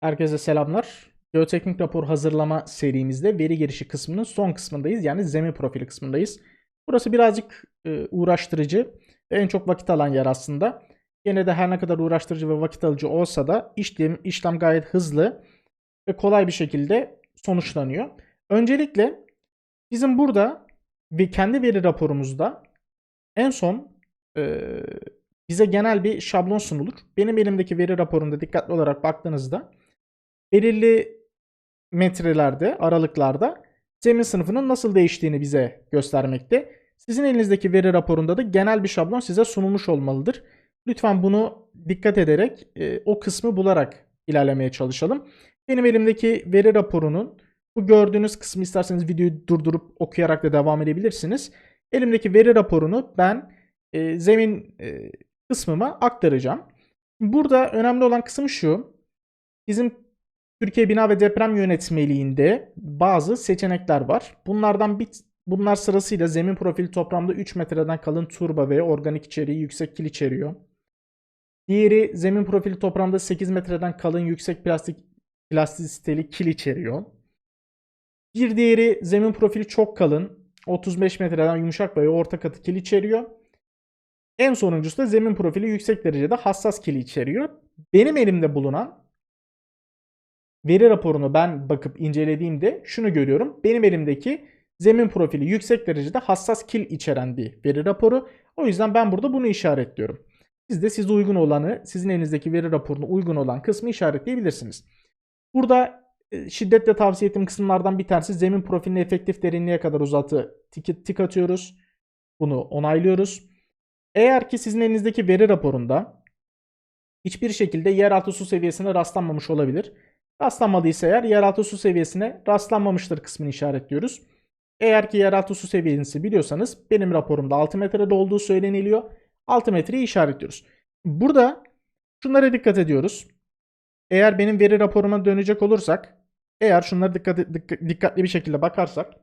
Herkese selamlar. Geoteknik rapor hazırlama serimizde veri girişi kısmının son kısmındayız. Yani zemin profili kısmındayız. Burası birazcık e, uğraştırıcı ve en çok vakit alan yer aslında. Yine de her ne kadar uğraştırıcı ve vakit alıcı olsa da işlem, işlem gayet hızlı ve kolay bir şekilde sonuçlanıyor. Öncelikle bizim burada ve kendi veri raporumuzda en son e, bize genel bir şablon sunulur. Benim elimdeki veri raporunda dikkatli olarak baktığınızda belirli metrelerde, aralıklarda zemin sınıfının nasıl değiştiğini bize göstermekte. Sizin elinizdeki veri raporunda da genel bir şablon size sunulmuş olmalıdır. Lütfen bunu dikkat ederek e, o kısmı bularak ilerlemeye çalışalım. Benim elimdeki veri raporunun bu gördüğünüz kısmı isterseniz videoyu durdurup okuyarak da devam edebilirsiniz. Elimdeki veri raporunu ben e, zemin e, kısmıma aktaracağım. Burada önemli olan kısım şu. Bizim Türkiye Bina ve Deprem Yönetmeliğinde bazı seçenekler var. Bunlardan bir bunlar sırasıyla zemin profili toplamda 3 metreden kalın turba ve organik içeriği yüksek kil içeriyor. Diğeri zemin profili toplamda 8 metreden kalın yüksek plastik plastisiteli kil içeriyor. Bir diğeri zemin profili çok kalın 35 metreden yumuşak ve orta katı kil içeriyor. En sonuncusu da zemin profili yüksek derecede hassas kili içeriyor. Benim elimde bulunan veri raporunu ben bakıp incelediğimde şunu görüyorum. Benim elimdeki zemin profili yüksek derecede hassas kil içeren bir veri raporu. O yüzden ben burada bunu işaretliyorum. Siz de size uygun olanı, sizin elinizdeki veri raporuna uygun olan kısmı işaretleyebilirsiniz. Burada e, şiddetle tavsiye ettiğim kısımlardan bir tanesi zemin profilini efektif derinliğe kadar uzatı tik, tik atıyoruz. Bunu onaylıyoruz. Eğer ki sizin elinizdeki veri raporunda hiçbir şekilde yeraltı su seviyesine rastlanmamış olabilir. Rastlanmadıysa eğer yeraltı su seviyesine rastlanmamıştır kısmını işaretliyoruz. Eğer ki yeraltı su seviyesi biliyorsanız benim raporumda 6 metrede olduğu söyleniliyor. 6 metreyi işaretliyoruz. Burada şunlara dikkat ediyoruz. Eğer benim veri raporuma dönecek olursak eğer şunlara dikkat, dikkat, dikkatli bir şekilde bakarsak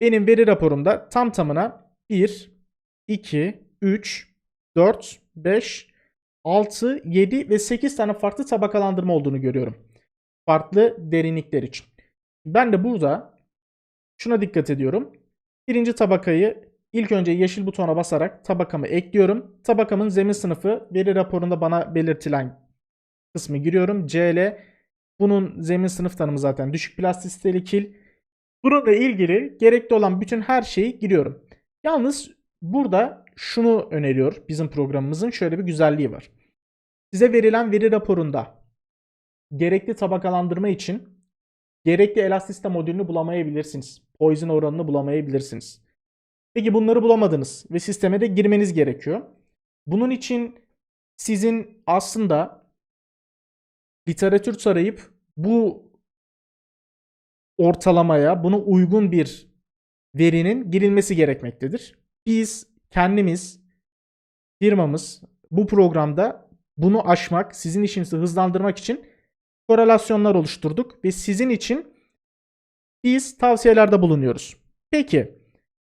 benim veri raporumda tam tamına 1, 2, 3, 4, 5, 6, 7 ve 8 tane farklı tabakalandırma olduğunu görüyorum. Farklı derinlikler için. Ben de burada şuna dikkat ediyorum. Birinci tabakayı ilk önce yeşil butona basarak tabakamı ekliyorum. Tabakamın zemin sınıfı veri raporunda bana belirtilen kısmı giriyorum. CL bunun zemin sınıf tanımı zaten düşük plastisiteli kil. Bununla ilgili gerekli olan bütün her şeyi giriyorum. Yalnız burada şunu öneriyor bizim programımızın şöyle bir güzelliği var. Size verilen veri raporunda gerekli tabakalandırma için gerekli elastisite modülünü bulamayabilirsiniz. Poison oranını bulamayabilirsiniz. Peki bunları bulamadınız ve sisteme de girmeniz gerekiyor. Bunun için sizin aslında literatür tarayıp bu ortalamaya, buna uygun bir verinin girilmesi gerekmektedir. Biz kendimiz, firmamız bu programda bunu aşmak, sizin işinizi hızlandırmak için korelasyonlar oluşturduk ve sizin için biz tavsiyelerde bulunuyoruz. Peki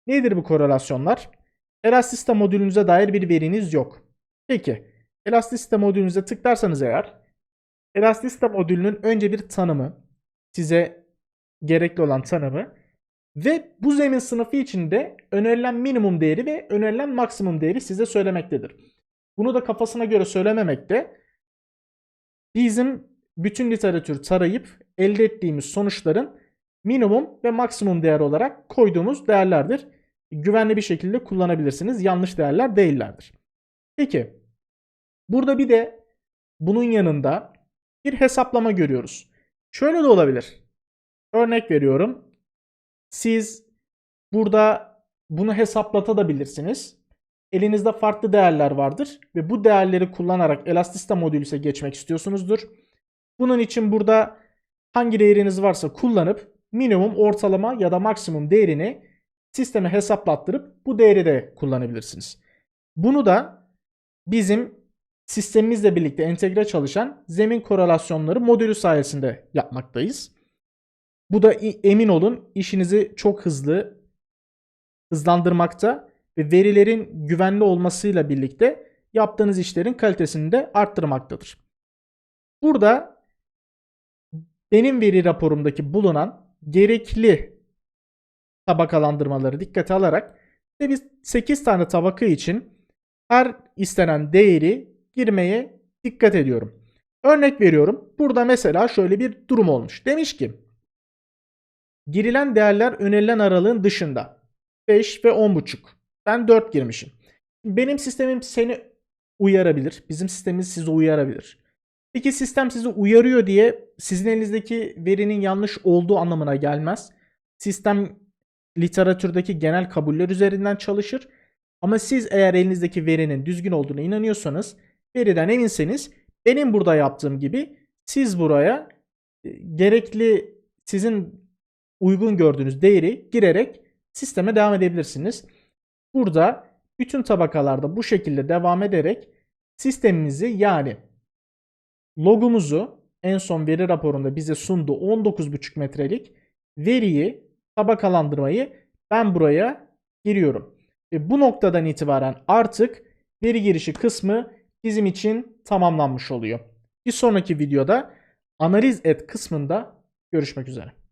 nedir bu korelasyonlar? Elastisite modülünüze dair bir veriniz yok. Peki Elastisite modülünüze tıklarsanız eğer Elastisite modülünün önce bir tanımı, size gerekli olan tanımı ve bu zemin sınıfı içinde önerilen minimum değeri ve önerilen maksimum değeri size söylemektedir. Bunu da kafasına göre söylememekte bizim bütün literatür tarayıp elde ettiğimiz sonuçların minimum ve maksimum değer olarak koyduğumuz değerlerdir. Güvenli bir şekilde kullanabilirsiniz. Yanlış değerler değillerdir. Peki burada bir de bunun yanında bir hesaplama görüyoruz. Şöyle de olabilir. Örnek veriyorum. Siz burada bunu hesaplatabilirsiniz. Elinizde farklı değerler vardır ve bu değerleri kullanarak elastisite modülüse geçmek istiyorsunuzdur. Bunun için burada hangi değeriniz varsa kullanıp minimum, ortalama ya da maksimum değerini sisteme hesaplattırıp bu değeri de kullanabilirsiniz. Bunu da bizim sistemimizle birlikte entegre çalışan zemin korelasyonları modülü sayesinde yapmaktayız. Bu da emin olun işinizi çok hızlı hızlandırmakta ve verilerin güvenli olmasıyla birlikte yaptığınız işlerin kalitesini de arttırmaktadır. Burada benim veri raporumdaki bulunan gerekli tabakalandırmaları dikkate alarak size biz 8 tane tabaka için her istenen değeri girmeye dikkat ediyorum. Örnek veriyorum. Burada mesela şöyle bir durum olmuş. Demiş ki girilen değerler önerilen aralığın dışında 5 ve 10.5. Ben 4 girmişim. Benim sistemim seni uyarabilir. Bizim sistemimiz sizi uyarabilir. Peki sistem sizi uyarıyor diye sizin elinizdeki verinin yanlış olduğu anlamına gelmez. Sistem literatürdeki genel kabuller üzerinden çalışır. Ama siz eğer elinizdeki verinin düzgün olduğuna inanıyorsanız, veriden eminseniz benim burada yaptığım gibi siz buraya e, gerekli sizin uygun gördüğünüz değeri girerek sisteme devam edebilirsiniz. Burada bütün tabakalarda bu şekilde devam ederek sistemimizi yani logumuzu en son veri raporunda bize sunduğu 19,5 metrelik veriyi tabakalandırmayı ben buraya giriyorum. Ve bu noktadan itibaren artık veri girişi kısmı bizim için tamamlanmış oluyor. Bir sonraki videoda analiz et kısmında görüşmek üzere.